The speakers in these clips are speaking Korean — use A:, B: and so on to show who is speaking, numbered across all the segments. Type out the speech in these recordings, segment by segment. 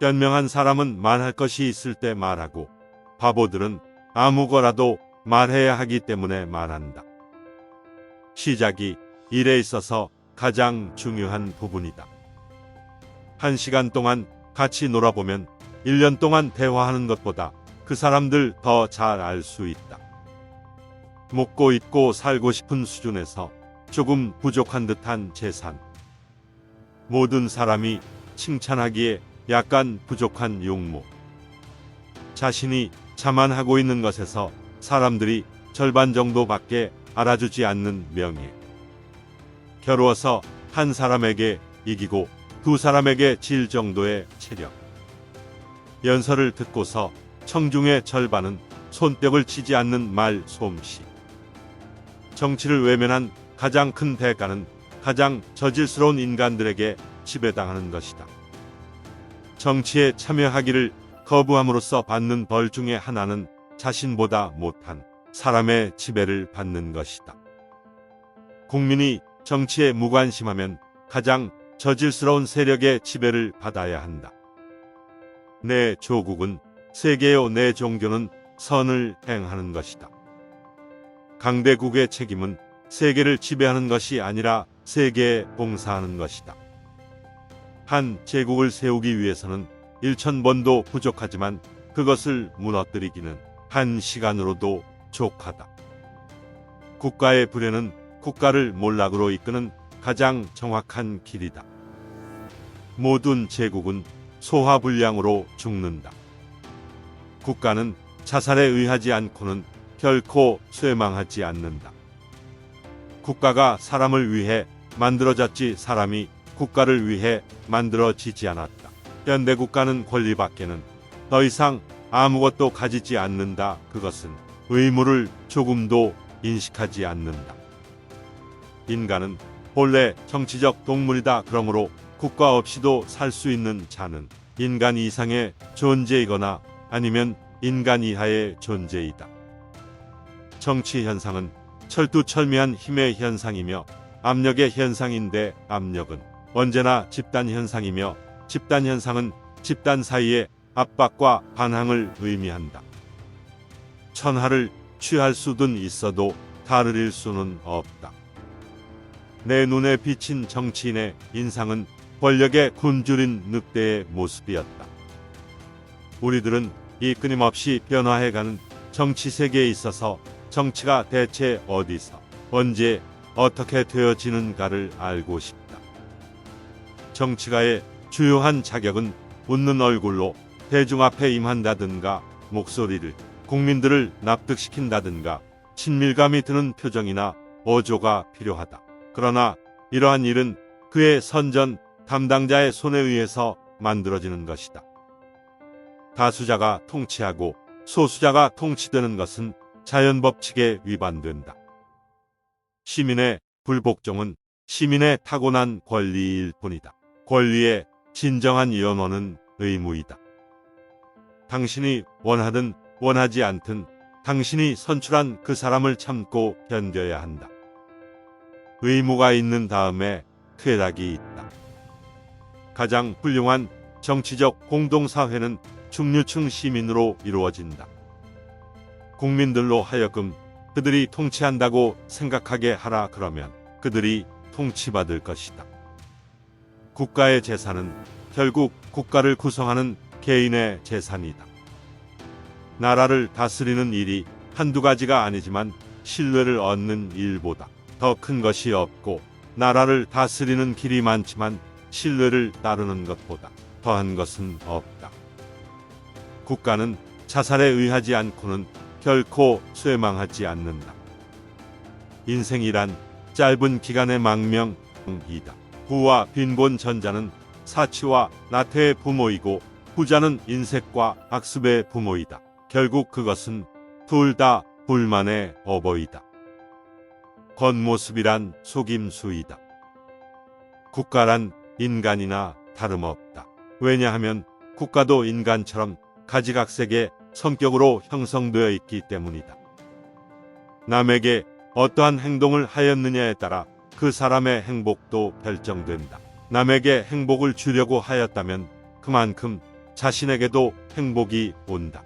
A: 현명한 사람은 말할 것이 있을 때 말하고 바보들은 아무거라도 말해야 하기 때문에 말한다. 시작이 일에 있어서 가장 중요한 부분이다. 한 시간 동안 같이 놀아보면 1년 동안 대화하는 것보다 그 사람들 더 잘 알 수 있다. 먹고 입고 살고 싶은 수준에서 조금 부족한 듯한 재산. 모든 사람이 칭찬하기에 약간 부족한 용모. 자신이 자만하고 있는 것에서 사람들이 절반 정도밖에 알아주지 않는 명예. 겨루어서 한 사람에게 이기고 두 사람에게 질 정도의 체력. 연설을 듣고서 청중의 절반은 손뼉을 치지 않는 말 솜씨. 정치를 외면한 가장 큰 대가는 가장 저질스러운 인간들에게 지배당하는 것이다. 정치에 참여하기를 거부함으로써 받는 벌 중에 하나는 자신보다 못한 사람의 지배를 받는 것이다. 국민이 정치에 무관심하면 가장 저질스러운 세력의 지배를 받아야 한다. 내 조국은 세계요 내 종교는 선을 행하는 것이다. 강대국의 책임은 세계를 지배하는 것이 아니라 세계에 봉사하는 것이다. 한 제국을 세우기 위해서는 1천 번도 부족하지만 그것을 무너뜨리기는 한 시간으로도 족하다. 국가의 불효는 국가를 몰락으로 이끄는 가장 정확한 길이다. 모든 제국은 소화불량으로 죽는다. 국가는 자살에 의하지 않고는 결코 쇠망하지 않는다. 국가가 사람을 위해 만들어졌지 사람이 국가를 위해 만들어지지 않았다. 현대 국가는 권리밖에는 더 이상 아무것도 가지지 않는다. 그것은 의무를 조금도 인식하지 않는다. 인간은 본래 정치적 동물이다. 그러므로 국가 없이도 살 수 있는 자는 인간 이상의 존재이거나 아니면 인간 이하의 존재이다. 정치 현상은 철두철미한 힘의 현상이며 압력의 현상인데 압력은 언제나 집단 현상이며 집단 현상은 집단 사이의 압박과 반항을 의미한다. 천하를 취할 수든 있어도 다르릴 수는 없다. 내 눈에 비친 정치인의 인상은 권력의 굶주린 늑대의 모습이었다. 우리들은 이 끊임없이 변화해가는 정치 세계에 있어서 정치가 대체 어디서 언제 어떻게 되어지는가를 알고 싶다. 정치가의 주요한 자격은 웃는 얼굴로 대중 앞에 임한다든가 목소리를 국민들을 납득시킨다든가 친밀감이 드는 표정이나 어조가 필요하다. 그러나 이러한 일은 그의 선전 담당자의 손에 의해서 만들어지는 것이다. 다수자가 통치하고 소수자가 통치되는 것은 자연 법칙에 위반된다. 시민의 불복종은 시민의 타고난 권리일 뿐이다. 권리의 진정한 연원은 의무이다. 당신이 원하든 원하지 않든 당신이 선출한 그 사람을 참고 견뎌야 한다. 의무가 있는 다음에 쾌락이 있다. 가장 훌륭한 정치적 공동사회는 중류층 시민으로 이루어진다. 국민들로 하여금 그들이 통치한다고 생각하게 하라 그러면 그들이 통치받을 것이다. 국가의 재산은 결국 국가를 구성하는 개인의 재산이다. 나라를 다스리는 일이 한두 가지가 아니지만 신뢰를 얻는 일보다 더 큰 것이 없고 나라를 다스리는 길이 많지만 신뢰를 따르는 것보다 더한 것은 없다. 국가는 자살에 의하지 않고는 결코 쇠망하지 않는다. 인생이란 짧은 기간의 망명이다. 부와 빈곤 전자는 사치와 나태의 부모이고 부자는 인색과 악습의 부모이다. 결국 그것은 둘 다 불만의 어버이다. 겉모습이란 속임수이다. 국가란 인간이나 다름없다. 왜냐하면 국가도 인간처럼 가지각색의 성격으로 형성되어 있기 때문이다. 남에게 어떠한 행동을 하였느냐에 따라 그 사람의 행복도 결정된다. 남에게 행복을 주려고 하였다면 그만큼 자신에게도 행복이 온다.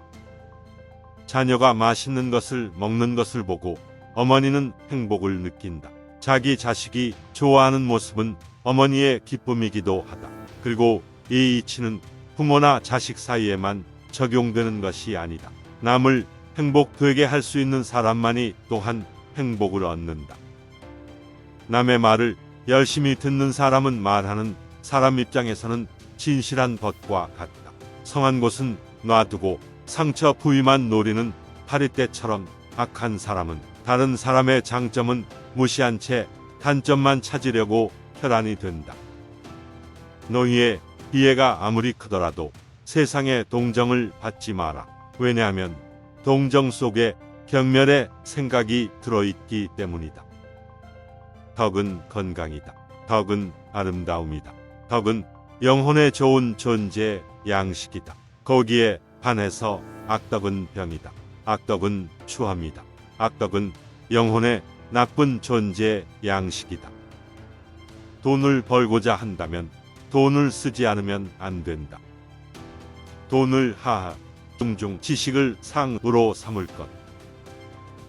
A: 자녀가 맛있는 것을 먹는 것을 보고 어머니는 행복을 느낀다. 자기 자식이 좋아하는 모습은 어머니의 기쁨이기도 하다. 그리고 이 이치는 부모나 자식 사이에만 적용되는 것이 아니다. 남을 행복되게 할 수 있는 사람만이 또한 행복을 얻는다. 남의 말을 열심히 듣는 사람은 말하는 사람 입장에서는 진실한 것과 같다. 성한 곳은 놔두고 상처 부위만 노리는 파리떼처럼 악한 사람은 다른 사람의 장점은 무시한 채 단점만 찾으려고 혈안이 된다. 너희의 이해가 아무리 크더라도 세상의 동정을 받지 마라. 왜냐하면 동정 속에 경멸의 생각이 들어있기 때문이다. 덕은 건강이다. 덕은 아름다움이다. 덕은 영혼에 좋은 존재 양식이다. 거기에 반해서 악덕은 병이다. 악덕은 추함이다. 악덕은 영혼의 나쁜 존재 양식이다. 돈을 벌고자 한다면 돈을 쓰지 않으면 안 된다. 돈을 하하, 중중 지식을 상으로 삼을 것.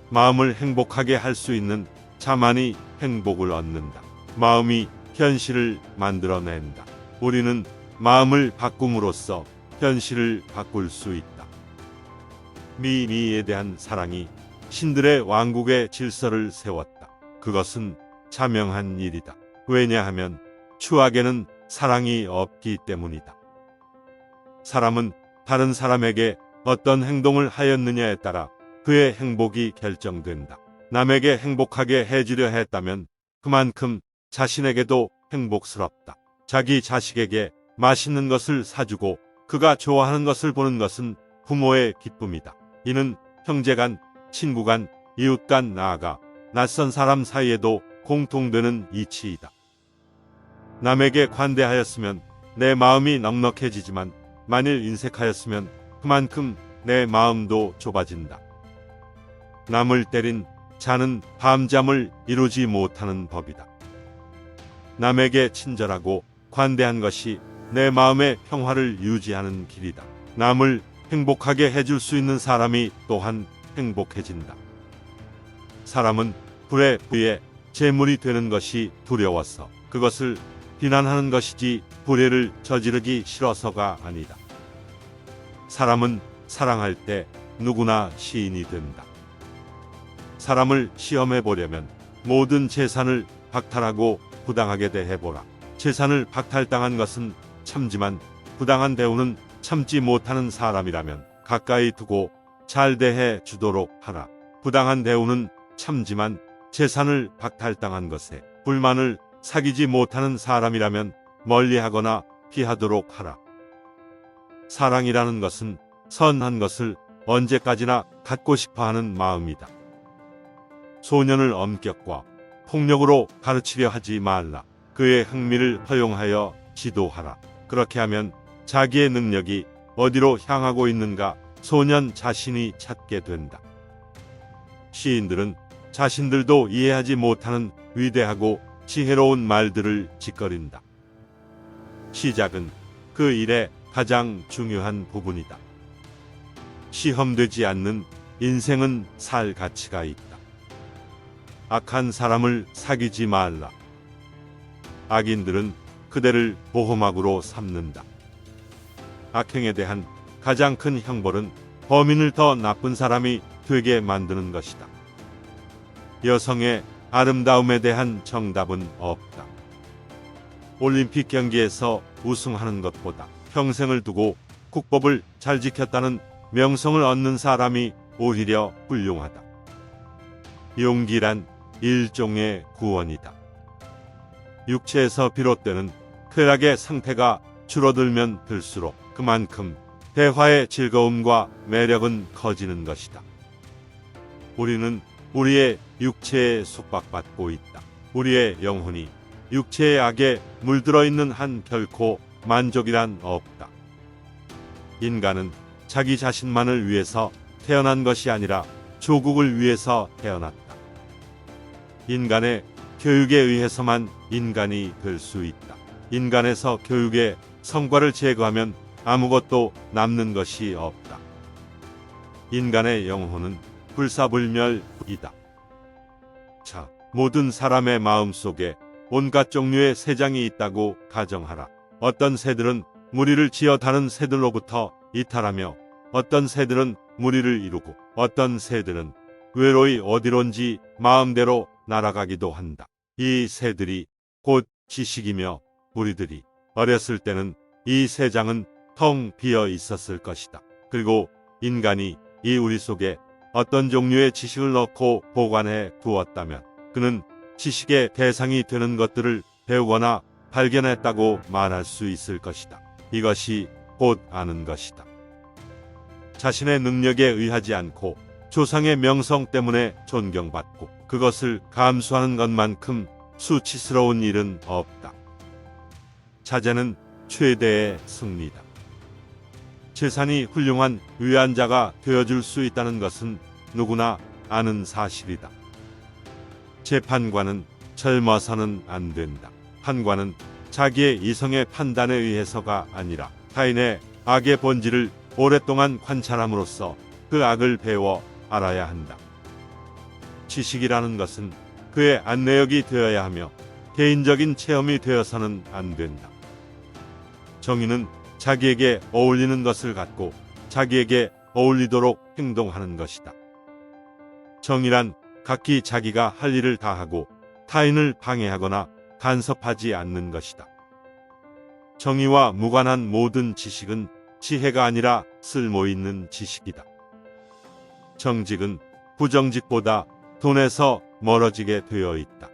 A: 마음을 행복하게 할 수 있는 자만이 행복을 얻는다. 마음이 현실을 만들어낸다. 우리는 마음을 바꿈으로써 현실을 바꿀 수 있다. 미미에 대한 사랑이 신들의 왕국의 질서를 세웠다. 그것은 자명한 일이다. 왜냐하면 추악에는 사랑이 없기 때문이다. 사람은 다른 사람에게 어떤 행동을 하였느냐에 따라 그의 행복이 결정된다. 남에게 행복하게 해주려 했다면 그만큼 자신에게도 행복스럽다. 자기 자식에게 맛있는 것을 사주고 그가 좋아하는 것을 보는 것은 부모의 기쁨이다. 이는 형제간, 친구간, 이웃간 나아가 낯선 사람 사이에도 공통되는 이치이다. 남에게 관대하였으면 내 마음이 넉넉해지지만 만일 인색하였으면 그만큼 내 마음도 좁아진다. 남을 때린 자는 밤잠을 이루지 못하는 법이다. 남에게 친절하고 관대한 것이 내 마음의 평화를 유지하는 길이다. 남을 행복하게 해줄 수 있는 사람이 또한 행복해진다. 사람은 불에 부에 재물이 되는 것이 두려워서 그것을 비난하는 것이지 불의를 저지르기 싫어서가 아니다. 사람은 사랑할 때 누구나 시인이 된다. 사람을 시험해 보려면 모든 재산을 박탈하고 부당하게 대해보라. 재산을 박탈당한 것은 참지만 부당한 대우는 참지 못하는 사람이라면 가까이 두고 잘 대해 주도록 하라. 부당한 대우는 참지만 재산을 박탈당한 것에 불만을 사귀지 못하는 사람이라면 멀리하거나 피하도록 하라. 사랑이라는 것은 선한 것을 언제까지나 갖고 싶어 하는 마음이다. 소년을 엄격과 폭력으로 가르치려 하지 말라. 그의 흥미를 허용하여 지도하라. 그렇게 하면 자기의 능력이 어디로 향하고 있는가 소년 자신이 찾게 된다. 시인들은 자신들도 이해하지 못하는 위대하고 지혜로운 말들을 짓거린다. 시작은 그 일의 가장 중요한 부분이다. 시험되지 않는 인생은 살 가치가 있다. 악한 사람을 사귀지 말라. 악인들은 그대를 보호막으로 삼는다. 악행에 대한 가장 큰 형벌은 범인을 더 나쁜 사람이 되게 만드는 것이다. 여성의 아름다움에 대한 정답은 없다. 올림픽 경기에서 우승하는 것보다 평생을 두고 국법을 잘 지켰다는 명성을 얻는 사람이 오히려 훌륭하다. 용기란 일종의 구원이다. 육체에서 비롯되는 쾌락의 상태가 줄어들면 들수록 그만큼 대화의 즐거움과 매력은 커지는 것이다. 우리는 우리의 육체에 속박받고 있다. 우리의 영혼이 육체의 악에 물들어 있는 한 결코 만족이란 없다. 인간은 자기 자신만을 위해서 태어난 것이 아니라 조국을 위해서 태어났다. 인간의 교육에 의해서만 인간이 될 수 있다. 인간에서 교육의 성과를 제거하면 아무것도 남는 것이 없다. 인간의 영혼은 불사불멸이다. 자, 모든 사람의 마음 속에 온갖 종류의 새장이 있다고 가정하라. 어떤 새들은 무리를 지어 다른 새들로부터 이탈하며 어떤 새들은 무리를 이루고 어떤 새들은 외로이 어디론지 마음대로 날아가기도 한다. 이 새들이 곧 지식이며 우리들이 어렸을 때는 이 새장은 텅 비어 있었을 것이다. 그리고 인간이 이 우리 속에 어떤 종류의 지식을 넣고 보관해 두었다면 그는 지식의 대상이 되는 것들을 배우거나 발견했다고 말할 수 있을 것이다. 이것이 곧 아는 것이다. 자신의 능력에 의하지 않고 조상의 명성 때문에 존경받고 그것을 감수하는 것만큼 수치스러운 일은 없다. 자제는 최대의 승리다. 재산이 훌륭한 위안자가 되어줄 수 있다는 것은 누구나 아는 사실이다. 재판관은 젊어서는 안 된다. 판관은 자기의 이성의 판단에 의해서가 아니라 타인의 악의 본질을 오랫동안 관찰함으로써 그 악을 배워 알아야 한다. 지식이라는 것은 그의 안내역이 되어야 하며 개인적인 체험이 되어서는 안 된다. 정의는 자기에게 어울리는 것을 갖고 자기에게 어울리도록 행동하는 것이다. 정의란 각기 자기가 할 일을 다하고 타인을 방해하거나 간섭하지 않는 것이다. 정의와 무관한 모든 지식은 지혜가 아니라 쓸모 있는 지식이다. 정직은 부정직보다 돈에서 멀어지게 되어 있다.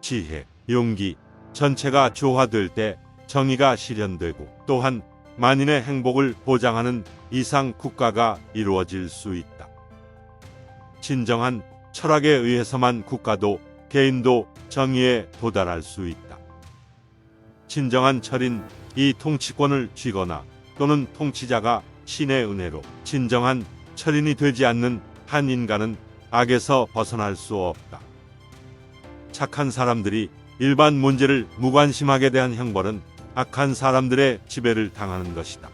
A: 지혜, 용기, 전체가 조화될 때 정의가 실현되고 또한 만인의 행복을 보장하는 이상 국가가 이루어질 수 있다. 진정한 철학에 의해서만 국가도 개인도 정의에 도달할 수 있다. 진정한 철인 이 통치권을 쥐거나 또는 통치자가 신의 은혜로 진정한 철인이 되지 않는 한 인간은 악에서 벗어날 수 없다. 착한 사람들이 일반 문제를 무관심하게 대한 형벌은 악한 사람들의 지배를 당하는 것이다.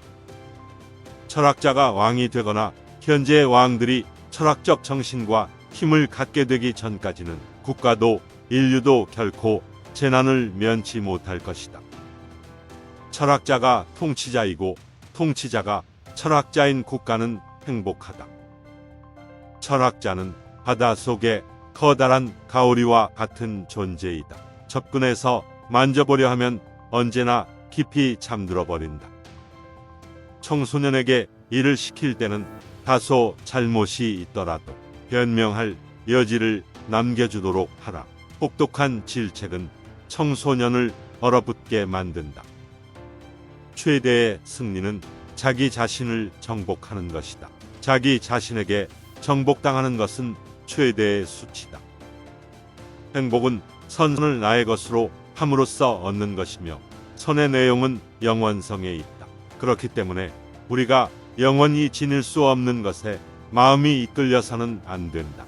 A: 철학자가 왕이 되거나 현재의 왕들이 철학적 정신과 힘을 갖게 되기 전까지는 국가도 인류도 결코 재난을 면치 못할 것이다. 철학자가 통치자이고 통치자가 철학자인 국가는 행복하다. 철학자는 바다 속에 커다란 가오리와 같은 존재이다. 접근해서 만져보려 하면 언제나 깊이 잠들어 버린다. 청소년에게 일을 시킬 때는 다소 잘못이 있더라도 변명할 여지를 남겨주도록 하라. 혹독한 질책은 청소년을 얼어붙게 만든다. 최대의 승리는 자기 자신을 정복하는 것이다. 자기 자신에게 정복당하는 것은 최대의 수치다. 행복은 선을 나의 것으로 함으로써 얻는 것이며 선의 내용은 영원성에 있다. 그렇기 때문에 우리가 영원히 지닐 수 없는 것에 마음이 이끌려서는 안 된다.